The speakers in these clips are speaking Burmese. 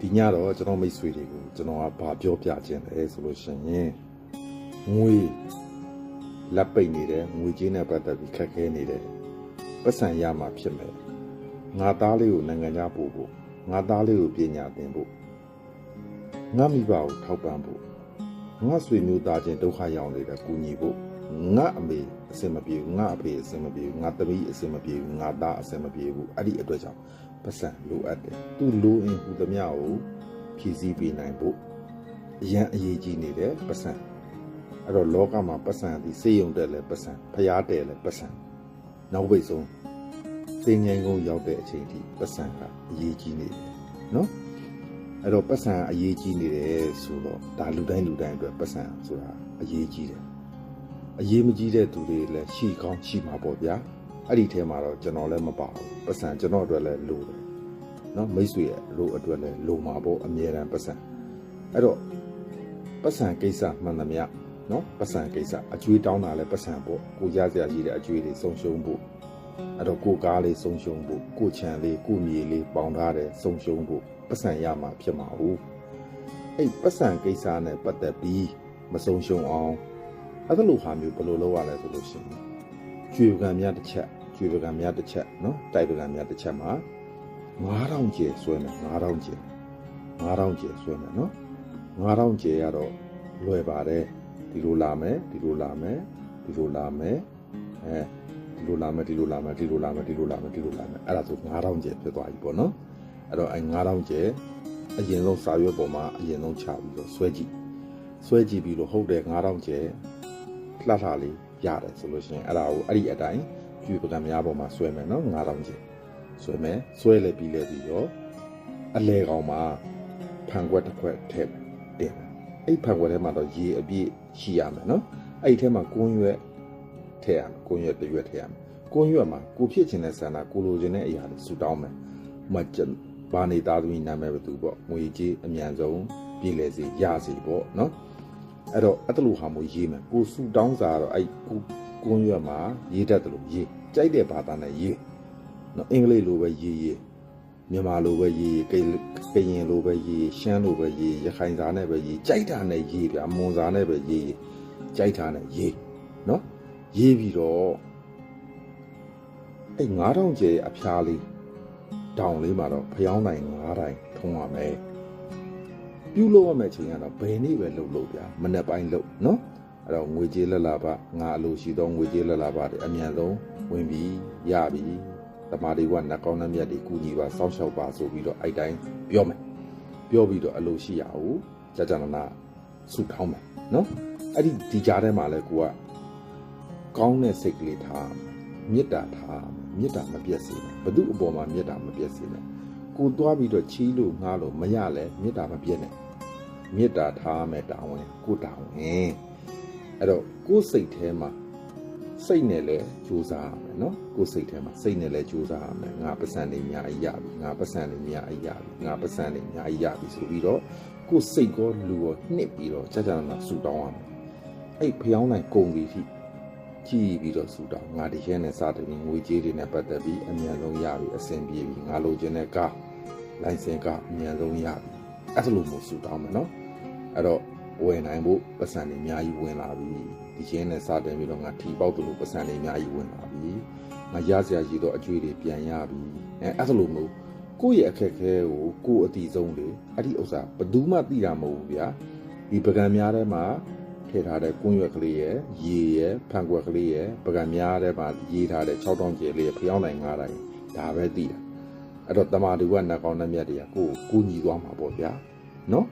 ဒီညတော့ကျွန်တော်မိတ်ဆွေတွေကိုကျွန်တော်ကဘာပြောပြခြင်းလဲဆိုလို့ရှိရင်ငွေလက်ပိတ်နေတယ်ငွေကြေးနဲ့ပတ်သက်ပြီးခက်ခဲနေတယ်ပတ်စံရမှာဖြစ်မယ်ငါသားလေးကိုနိုင်ငံခြားပို့ဖို့ငါသားလေးကိုပညာသင်ဖို့ငါမိဘကိုထောက်ပံ့ဖို့ငါဆွေမျိုးသားချင်းဒုက္ခရောက်နေတဲ့ကူညီဖို့ ငါအမေအစင်မပြေဘူးငါအဖေအစင်မပြေဘူးငါသမီးအစင်မပြေဘူးငါသားအစင်မပြေဘူးအဲ့ဒီအတွက်ကြောင့်ပတ်စံလိုအပ်တယ်သူလိုအင်ဟူသမျှကိုဖြည့်ဆည်းပေးနိုင်ဖို့အရန်အရေးကြီးနေတယ်ပတ်စံအဲ့တော့လောကမှာပတ်စံဒီစေယုံတက်လဲပတ်စံဖျားတယ်လဲပတ်စံနောက်ပိတ်ဆုံးစင်ငိုင်းကုန်းရောက်တဲ့အချိန်ထိပတ်စံကအရေးကြီးနေတယ်နော်အဲ့တော့ပတ်စံအရေးကြီးနေတယ်ဆိုတော့ဒါလူတိုင်းလူတိုင်းအတွက်ပတ်စံဆိုတာအရေးကြီးတယ် အရေးမကြီးတဲ့သူတွေလည်းရှိကောင်းရှိမှာပေါ့ဗျာအဲ့ဒီထဲမှာတော့ကျွန်တော်လည်းမပါဘူးပတ်စံကျွန်တော်အတွက်လည်းလိုတယ်နော်မိတ်ဆွေရဲ့လိုအတွက်လည်းလိုမှာပေါ့အမြဲတမ်းပတ်စံအဲ့တော့ပတ်စံကိစ္စမှန်သမျှနော်ပတ်စံကိစ္စအကျွေးတောင်းတာလည်းပတ်စံပေါ့ကိုရစရာရှိတဲ့အကျွေးတွေဆုံးရှုံးဖို့အဲ့တော့ကိုကားလေးဆုံးရှုံးဖို့ကိုချံလေးကိုမြေလေးပေါင်ထားတယ်ဆုံးရှုံးဖို့ပတ်စံရမှာဖြစ်မှာဟုတ်အဲ့ပတ်စံကိစ္စနဲ့ပတ်သက်ပြီးမဆုံးရှုံးအောင် အဲ့ဒါလိုဟာမျိုးဘယ်လိုလုပ်ရလဲဆိုလို့ရှိရင်ကျွေပကံများတစ်ချက်ကျွေပကံများတစ်ချက်နော်တိုက်ပကံများတစ်ချက်မှာ9000ကျယ်ဆွဲမယ်9000ကျယ်9000ကျယ်ဆွဲမယ်နော်9000ကျယ်ရတော့လွယ်ပါတယ်ဒီလိုလာမယ်ဒီလိုလာမယ်ဒီလိုလာမယ်အဲဒီလိုလာမယ်ဒီလိုလာမယ်ဒီလိုလာမယ်ဒီလိုလာမယ်ဒီလိုလာမယ်အဲ့ဒါဆို9000ကျယ်ဖြစ်သွားပြီပေါ့နော်အဲ့တော့အဲ9000ကျယ်အရင်ဆုံးစာရွက်ပေါ်မှာအရင်ဆုံးချပြီးတော့ဆွဲကြည့်ဆွဲကြည့်ပြီးတော့ဟုတ်တယ်9000ကျယ် လှလှလေးရတယ်ဆိုလို့ရှိရင်အဲ့ဒါကိုအဲ့ဒီအတိုင်းကျွေပကံများပေါ်မှာဆွဲမယ်နော်9000ကျယ်ဆွဲမယ်ဆွဲလဲပြီးလဲပြီးတော့အလဲကောင်မှာဖန်ခွက်တစ်ခွက်ထည့်မယ်တင်မယ်အဲ့ဖန်ခွက်ထဲမှာတော့ရေအပြည့်ရှိရမယ်နော်အဲ့ဒီထဲမှာကွန်းရွက်ထည့်ရမယ်ကွန်းရွက်တစ်ရွက်ထည့်ရမယ်ကွန်းရွက်မှာကိုဖြစ်ချင်တဲ့ဆန္ဒကိုလိုချင်တဲ့အရာတွေဆူတောင်းမယ်မကျန်ဘာနေသားသမီးနာမည်ဘယ်သူပေါ့ငွေကြီးအမြန်ဆုံးပြည်လဲစီရစီပေါ့နော် အဲ့တော့အဲ့တလူဟာမို့ရေးမယ်ကိုဆူတောင်းစာတော့အဲ့ကိုကွန်းရွက်မှာရေးတတ်တယ်လို့ရေးကြိုက်တဲ့ဘာသာနဲ့ရေးနော်အင်္ဂလိပ်လိုပဲရေးရေးမြန်မာလိုပဲရေးရေးကိကရင်လိုပဲရေးရှမ်းလိုပဲရေးရခိုင်စာနဲ့ပဲရေးကြိုက်တာနဲ့ရေးပြမွန်စာနဲ့ပဲရေးရေးကြိုက်တာနဲ့ရေးနော်ရေးပြီးတော့အဲ့9000ကျဲအဖျားလေးတောင်လေးမှာတော့ဖျောင်းနိုင်9တိုင်းထုံးရမယ် ပြုတ်လို့ရမယ့်ချိန်ကတော့ဘယ်နေ့ပဲလှုပ်လို့ဗျာမနေ့ပိုင်းလှုပ်နော်အဲ့တော့ငွေကြေးလက်လာပါငါအလိုရှိသောငွေကြေးလက်လာပါတွေအမြန်ဆုံးဝင်ပြီးရပြီတမာဒီကနှကောင်းနှမြတ်တွေကုညီပါစောင့်ရှောက်ပါဆိုပြီးတော့အဲ့တိုင်းပြောမယ်ပြောပြီးတော့အလိုရှိရအောင်ကြာကြာနာနာဆုထောင်းမယ်နော်အဲ့ဒီဒီကြားထဲမှာလဲကိုကကောင်းတဲ့စိတ်ကလေးထားမေတ္တာထားမေတ္တာမပြတ်စေနဲ့ဘု து အပေါ်မှာမေတ္တာမပြတ်စေနဲ့ ကိုသွားပြီးတော့ချီးလို့ငှားလို့မရလဲမေတ္တာမပြတ်နဲ့မေတ္တာထားမယ်တာဝန်ကိုတာဝန်အဲ့တော့ကိုယ်စိတ်ထဲမှာစိတ်နဲ့လည်းကြိုးစားရမယ်နော်ကိုယ်စိတ်ထဲမှာစိတ်နဲ့လည်းကြိုးစားရမယ်ငါပတ်စံနေအများကြီးရပြီငါပတ်စံနေအများကြီးရပြီငါပတ်စံနေအများကြီးရပြီဆိုပြီးတော့ကိုယ်စိတ်ကောလူရောနှစ်ပြီးတော့ကြာကြာနာဆူတောင်းရမယ်အဲ့ဖျောင်းနိုင်ကုန်ပြီထိ ကြည့်ပြီးတော့ဆူတောင်းငါဒီရဲနဲ့စတယ်ပြီးငွေကြေးတွေနဲ့ပတ်သက်ပြီးအမြန်ဆုံးရပြီအဆင်ပြေပြီငါလိုချင်တဲ့ကားလိုင်စင်ကအမြန်ဆုံးရပြီအဲ့ဒါလိုမျိုးဆူတောင်းမယ်နော်အဲ့တော့ဝယ်နိုင်ဖို့ပတ်စံတွေအများကြီးဝင်လာပြီဒီချင်းနဲ့စတင်ပြီးတော့ငါထီပေါက်တယ်လို့ပတ်စံတွေအများကြီးဝင်လာပြီငါရစရာရှိတော့အကျွေးတွေပြန်ရပြီအဲအဲ့ဒါလိုမျိုးကိုယ့်ရဲ့အခက်အခဲကိုကိုယ်အတိဆုံးလေအဲ့ဒီဥစ္စာဘယ်သူမှသိတာမဟုတ်ဘူးဗျာဒီပကံများထဲမှာ ထည့်ထားတဲ့ကွန်းရွက်ကလေးရယ်ရေရယ်ဖန်ကွက်ကလေးရယ်ပကံများထဲမှာရေးထားတဲ့6000ကျယ်လေးရယ်ဖျောင်းနိုင်9တိုင်းဒါပဲသိတာအဲ့တော့တမာတူကနှကောင်းနှမြတ်တွေကကိုယ်ကိုညီသွားမှာပေါ့ဗျာနော်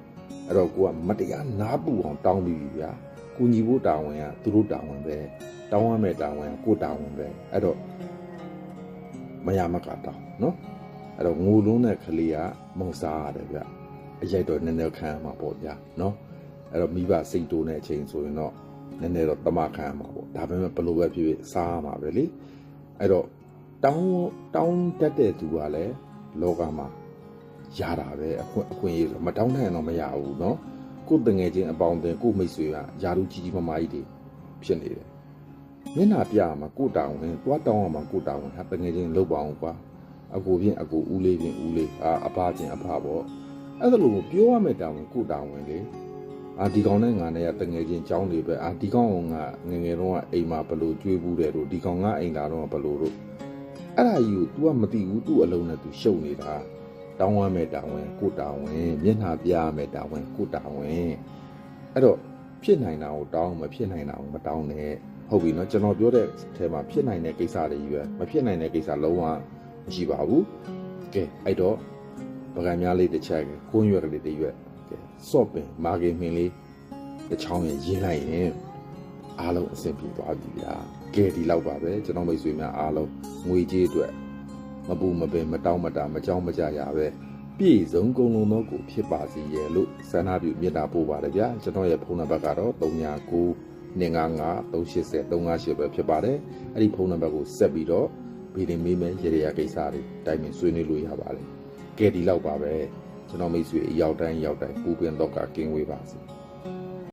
အဲ့တော့ကိုကမတရားနားပူအောင်တောင်းပြီးပြီဗျာကိုညီဖို့တာဝန်ကသူတို့တာဝန်ပဲတောင်းရမယ့်တာဝန်ကကိုတာဝန်ပဲအဲ့တော့မရမကတောင်းနော်အဲ့တော့ငိုလုံးတဲ့ကလေးကမုံစားရတယ်ဗျအရိုက်တော့နည်းနည်းခံရမှာပေါ့ဗျာနော် အဲ့တော့မိဘစိတ်တိုးတဲ့အချိန်ဆိုရင်တော့နည်းနည်းတော့တမခံရမှာပေါ့ဒါပေမဲ့ဘယ်လိုပဲဖြစ်ဖြစ်စားရမှာပဲလေအဲ့တော့တောင်းတောင်းတတ်တဲ့သူကလည်းလောကမှာရတာပဲအခွင့်အခွင့်အရေးဆိုမတောင်းနိုင်တော့မရဘူးเนาะကိုယ်တငယ်ချင်းအပေါင်းအသင်းကိုယ်မိတ်ဆွေကယာရုကြီးကြီးမားမားကြီးတွေဖြစ်နေတယ်မျက်နှာပြရမှာကိုယ်တောင်းဝင်သွားတောင်းရမှာကိုယ်တောင်းဝင်ဟာတငယ်ချင်းလောက်ပါအောင်ကွာအကိုဖြင့်အကိုဦးလေးဖြင့်ဦးလေးအာအဖဖြင့်အဖပေါ့ အဲ့ဒါလို့ပြောရမယ့်တာဝန်ကိုတာဝန်လေ အာဒီကောင်နဲ့ငါနဲ့ကတငယ်ချင်းចောင်းနေပဲအာဒီကောင်ကငယ်ငယ်တော့ကအိမ်မှာဘလို့ကျွေးဘူးတယ်တို့ဒီကောင်ကအိမ်လာတော့ဘလို့တို့အဲ့ဒါကြီးကို तू ကမသိဘူး तू အလုံးနဲ့ तू ရှုပ်နေတာတောင်းရမယ့်တာဝန်ကိုတာဝန်မျက်နှာပြရမယ့်တာဝန်ကိုတာဝန်အဲ့တော့ဖြစ်နိုင်တာကိုတောင်းမဖြစ်နိုင်တာကိုမတောင်းနဲ့ဟုတ်ပြီနော်ကျွန်တော်ပြောတဲ့အထဲမှာဖြစ်နိုင်တဲ့ကိစ္စတွေကြီးပဲမဖြစ်နိုင်တဲ့ကိစ္စလုံးဝမရှိပါဘူးကဲအဲ့တော့ ပကံများလေးတစ်ချက်ကကိုင်းရွက်ကလေးတစ်ရွက် ကဲစော့ပင်မာဂင်မင်းလေးတစ်ချောင်းရရင်းလိုက်ရင်အားလုံးအဆင်ပြေသွားပြီဗျာကဲဒီလောက်ပါပဲကျွန်တော်မိတ်ဆွေများအားလုံးငွေကြေးအတွက်မပူမပင်မတောင်းမတာမကြောက်မကြရပဲပြည့်စုံကုန်လုံးသောကိုဖြစ်ပါစေရဲ့လို့ဆန္ဒပြုမေတ္တာပို့ပါတယ်ဗျာကျွန်တော်ရဲ့ဖုန်းနံပါတ်ကတော့39 255 380 358ပဲဖြစ်ပါတယ်အဲ့ဒီဖုန်းနံပါတ်ကိုဆက်ပြီးတော့ဗီဒီမေးမယ်ရေရကိစ္စတွေတိုင်ပင်ဆွေးနွေးလို့ရပါတယ်ကဲဒီလောက်ပါပဲ ကျွန်တော်မိတ်ဆွေအရောက်တိုင်းရောက်တိုင်းပူပင်တော့ကကင်းဝေးပါစေ